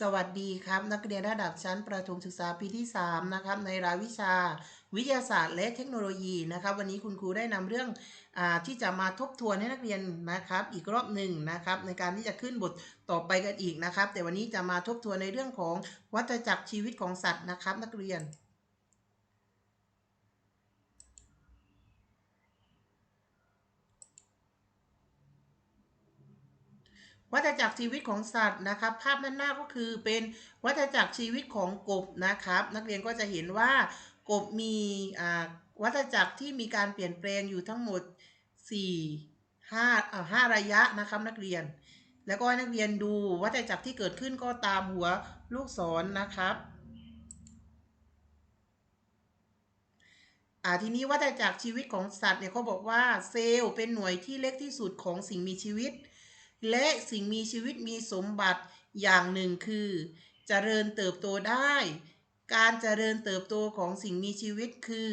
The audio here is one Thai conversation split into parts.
สวัสดีครับ นักเรียนระดับชั้นประถมศึกษาปีที่ 3 นะครับ ในรายวิชาวิทยาศาสตร์และเทคโนโลยีนะครับ วันนี้คุณครูได้นำเรื่องอที่จะมาทบทวนให้นักเรียนนะครับ อีกรอบหนึ่งนะครับ ในการที่จะขึ้นบทต่อไปกันอีกนะครับ แต่วันนี้จะมาทบทวนในเรื่องของวัฏจักรชีวิตของสัตว์นะครับ นักเรียน วัฏจักรชีวิตของสัตว์นะครับภาพด้านหน้าก็คือเป็นวัฏจักรชีวิตของกบนะครับ นักเรียนก็จะเห็นว่ากบมีวัฏจักรที่มีการเปลี่ยนแปลงอยู่ทั้งหมด 4 5อ่า5ระยะนะครับนักเรียน แล้วก็ให้นักเรียนดูวัฏจักรที่เกิดขึ้นก็ตามหัวลูกศรนนะครับอ่าทีนี้วัฏจักรชีวิตของสัตว์เนี่ยเขาบอกว่าเซลล์เป็นหน่วยที่เล็กที่สุดของสิ่งมีชีวิต และสิ่งมีชีวิตมีสมบัติอย่างหนึ่งคือ เจริญเติบโตได้ การเจริญเติบโตของสิ่งมีชีวิตคือ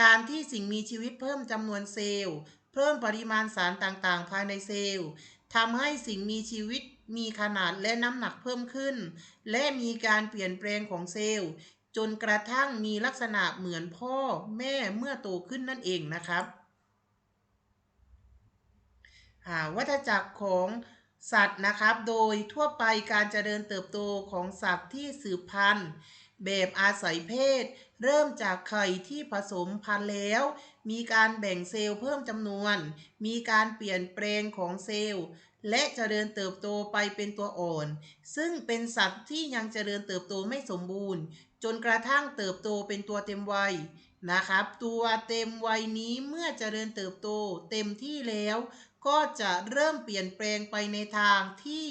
การที่สิ่งมีชีวิตเพิ่มจำนวนเซลล์ เพิ่มปริมาณสารต่างๆ ภายในเซลล์ทำให้สิ่งมีชีวิตมีขนาดและน้ำหนักเพิ่มขึ้น และมีการเปลี่ยนแปลงของเซลล์ จนกระทั่งมีลักษณะเหมือนพ่อแม่เมื่อโตขึ้นนั่นเองนะครับ วัฏจักรของสัตว์นะครับ โดยทั่วไปการเจริญเติบโตของสัตว์ที่สืบพันธุ์ แบบอาศัยเพศ เริ่มจากไข่ที่ผสมพันธุ์แล้ว มีการแบ่งเซลล์เพิ่มจำนวน มีการเปลี่ยนแปลงของเซลล์ และเจริญเติบโตไปเป็นตัวอ่อน ซึ่งเป็นสัตว์ที่ยังเจริญเติบโตไม่สมบูรณ์ จนกระทั่งเติบโตเป็นตัวเต็มวัยนะครับ ตัวเต็มวัยนี้เมื่อเจริญเติบโตเต็มที่แล้ว ก็จะเริ่มเปลี่ยนแปลงไปในทางที่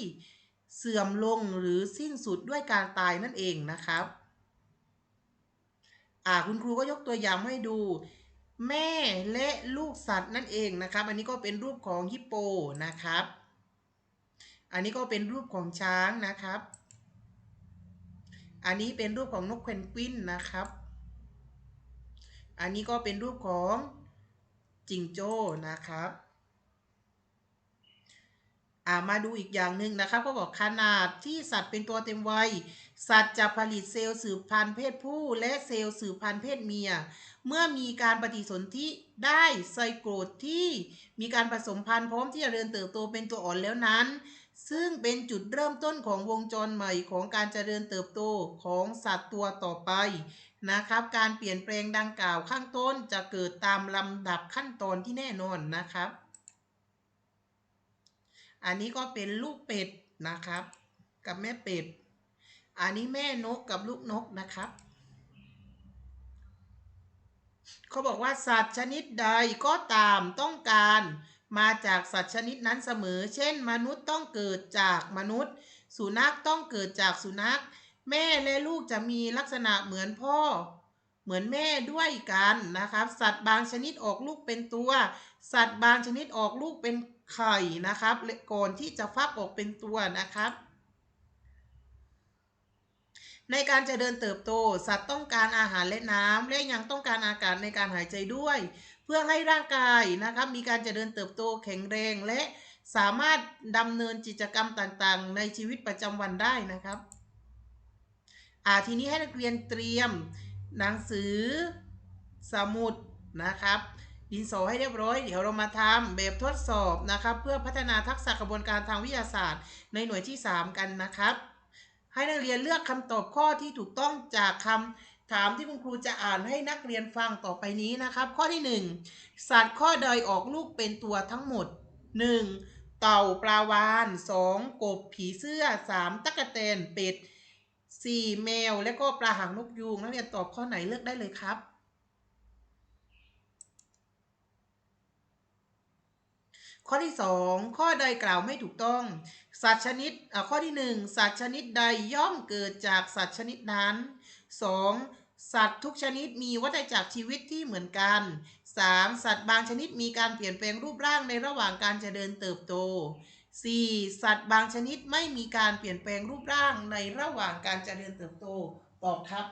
เสื่อมลงหรือสิ้นสุดด้วยการตายนั่นเองนะครับอ่าคุณครูก็ยกตัวอย่างให้ดู แม่และลูกสัตว์นั่นเองนะครับ อันนี้ก็เป็นรูปของฮิปโปนะครับ อันนี้ก็เป็นรูปของช้างนะครับ อันนี้เป็นรูปของนกเพนกวินนะครับ อันนี้ก็เป็นรูปของจิงโจ้นะครับามาดูอีกอย่างหนึ่งนะครับก็บอกขนาดที่สัตว์เป็นตัวเต็มวัย สัตว์จะผลิตเซลล์สืบพันธุ์เพศผู้ และเซลล์สืบพันธุ์เพศเมีย เมื่อมีการปฏิสนธิได้ไซโกรดที่มีการผสมพันธุ์พร้อมที่จะเริญเติบโตเป็นตัวอ่อนแล้วนั้น ซึ่งเป็นจุดเริ่มต้นของวงจรใหม่ของการเจริญเติบโตของสัตว์ตัวต่อไปนะครับ การเปลี่ยนแปลงดังกล่าวข้างต้นจะเกิดตามลำดับขั้นตอนที่แน่นอนนะครับ อันนี้ก็เป็นลูกเป็ดนะครับ กับแม่เป็ด อันนี้แม่นกกับลูกนกนะครับ เขาบอกว่าสัตว์ชนิดใดก็ตามต้องการมาจากสัตว์ชนิดนั้นเสมอ เช่น มนุษย์ต้องเกิดจากมนุษย์ สุนัขต้องเกิดจากสุนัข แม่และลูกจะมีลักษณะเหมือนพ่อ เหมือนแม่ด้วยกันนะครับ สัตว์บางชนิดออกลูกเป็นตัว สัตว์บางชนิดออกลูกเป็น ไข่นะครับก่อนที่จะฟักออกเป็นตัวนะครับ ในการจะเดินเติบโต สัตว์ต้องการอาหารและน้ำและยังต้องการอากาศในการหายใจด้วย เพื่อให้ร่างกายนะครับ มีการจะเดินเติบโตแข็งแรงและสามารถดำเนินกิจกรรมต่างๆ ในชีวิตประจำวันได้นะครับ อ่าทีนี้ให้นักเรียนเตรียมหนังสือสมุดนะครับ ดินสอให้เรียบร้อย เดี๋ยวเรามาทำแบบทดสอบนะครับ เพื่อพัฒนาทักษะกระบวนการทางวิทยาศาสตร์ ในหน่วยที่ 3 กันนะครับ ให้นักเรียนเลือกคำตอบข้อที่ถูกต้องจากคำถามที่คุณครูจะอ่านให้นักเรียนฟังต่อไปนี้นะครับ ข้อที่ 1 สัตว์ข้อใดออกลูกเป็นตัวทั้งหมด 1. เต่าปลาวาน 2. กบผีเสื้อ 3. ตะกะแตนเป็ด 4. แมว และก็ปลาหางนกยูงนักเรียนตอบข้อไหนเลือกได้เลยครับ ข้อที่ 2 ข้อใดกล่าวไม่ถูกต้อง สัตว์ชนิดข้อที่ 1 สัตว์ชนิดใดย่อมเกิดจากสัตว์ชนิดนั้น 2. สัตว์ทุกชนิดมีวัฏจักรชีวิตที่เหมือนกัน 3. สัตว์บางชนิดมีการเปลี่ยนแปลงรูปร่างในระหว่างการเจริญเติบโต 4. สัตว์บางชนิดไม่มีการเปลี่ยนแปลงรูปร่างในระหว่างการเจริญเติบโตตอบครับ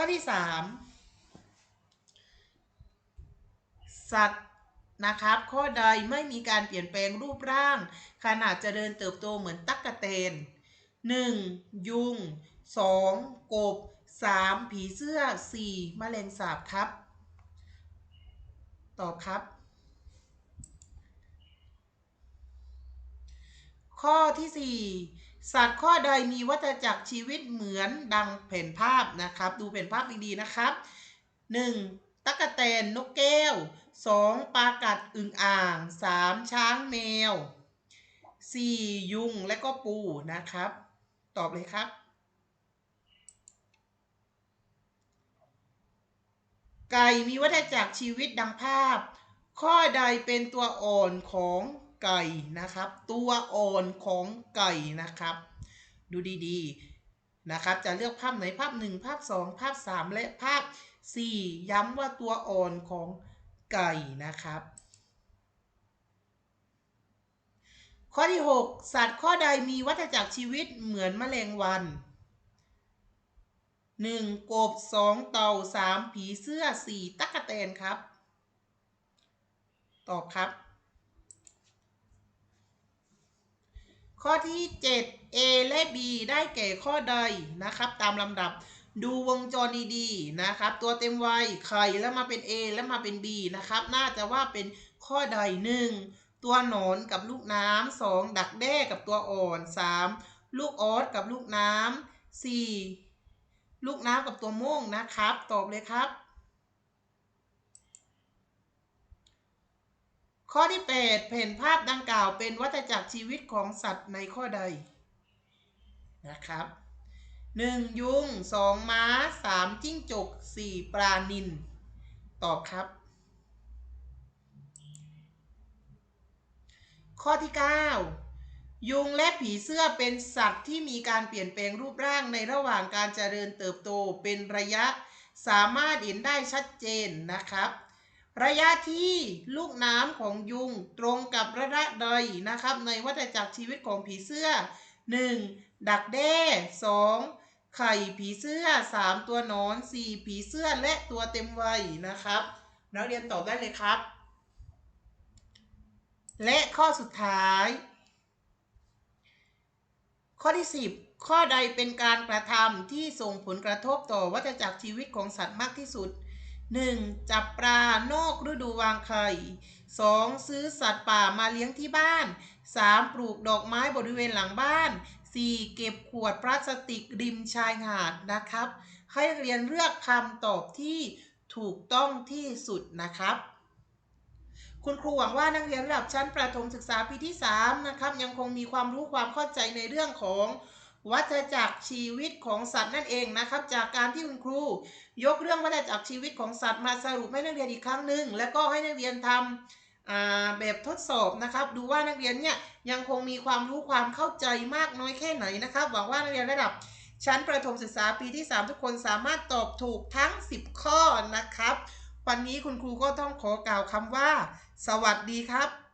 ข้อที่3สัตว์นะครับข้อใดไม่มีการเปลี่ยนแปลงรูปร่าง ขนาดเจริญเติบโตเหมือนตั๊กแตน 1. ยุง 2. กบ 3. ผีเสื้อ 4. แมลงสาบครับ ตอบครับ ข้อที่ 4 สัตว์ข้อใดมีวัฏจักรชีวิตเหมือนดังแผ่นภาพนะครับ ดูแผ่นภาพดีๆนะครับ 1. ตั๊กแตนนกแก้ว 2. ปลากัดอึ่งอ่าง 3. ช้างแมว 4. ยุงและก็ปูนะครับ ตอบเลยครับ ไก่มีวัฏจักรชีวิตดังภาพ ข้อใดเป็นตัวอ่อนของ ไก่นะครับ ตัวอ่อนของไก่นะครับ ดูดีๆนะครับ จะเลือกภาพไหนภาพ 1 ภาพ 2 ภาพ 3 และภาพ 4 ย้ำว่าตัวอ่อนของไก่นะครับ ข้อที่ 6 สัตว์ข้อใดมีวัฏจักรชีวิตเหมือนแมลงวัน 1. กบ 2. เต่า 3. ผีเสื้อ 4. ตั๊กแตนครับ ตอบครับ ข้อที่ 7 A และ B ได้แก่ข้อใดนะครับ ตามลำดับดูวงจรดีๆนะครับ ตัวเต็มวัยไข่แล้วมาเป็น A แล้วมาเป็น B นะครับ น่าจะว่าเป็นข้อใด 1. ตัวหนอนกับลูกน้ำ 2. ดักแด้กับตัวอ่อน 3. ลูกออสกับลูกน้ำ 4. ลูกน้ำกับตัวม่วงนะครับ ตอบเลยครับ ข้อที่ 8 แผ่นภาพดังกล่าวเป็นวัฏจักรชีวิตของสัตว์ในข้อใดนะครับ 1. ยุง 2. ม้า 3. จิ้งจก 4. ปลานิลตอบครับ ข้อที่ 9 ยุงและผีเสื้อเป็นสัตว์ที่มีการเปลี่ยนแปลงรูปร่างในระหว่างการเจริญเติบโตเป็นระยะ สามารถเห็นได้ชัดเจนนะครับ ระยะที่ลูกน้ำของยุงตรงกับระยะใดนะครับ ในวัฏจักรชีวิตของผีเสื้อ 1. ดักแด้ 2. ไข่ผีเสื้อ 3. ตัวนอน 4. ผีเสื้อและตัวเต็มวัยนะครับ นักเรียนตอบได้เลยครับ และข้อสุดท้าย ข้อที่ 10ข้อใดเป็นการกระทำที่ส่งผลกระทบต่อวัฏจักรชีวิตของสัตว์มากที่สุด 1. จับปลานอกฤดูวางไข่ 2. ซื้อสัตว์ป่ามาเลี้ยงที่บ้าน 3. ปลูกดอกไม้บริเวณหลังบ้าน 4. เก็บขวดพลาสติกริมชายหาดนะครับ ให้เรียนเลือกคำตอบที่ถูกต้องที่สุดนะครับ คุณครูหวังว่านักเรียนระดับชั้นประถมศึกษาปีที่ 3 นะครับ ยังคงมีความรู้ความเข้าใจในเรื่องของ วัฏจักรชีวิตของสัตว์นั่นเองนะครับ จากการที่คุณครู ยกเรื่องวัฏจักรชีวิตของสัตว์มาสรุปให้นักเรียนอีกครั้งหนึ่งแล้วก็ให้นักเรียนทำแบบทดสอบนะครับ ดูว่านักเรียนเนี่ยยังคงมีความรู้ความเข้าใจมากน้อยแค่ไหนนะครับหวังว่านักเรียนระดับชั้นประถมศึกษาปีที่ 3 ทุกคนสามารถตอบถูกทั้ง 10 ข้อนะครับ วันนี้คุณครูก็ต้องขอกล่าวคำว่า สวัสดีครับ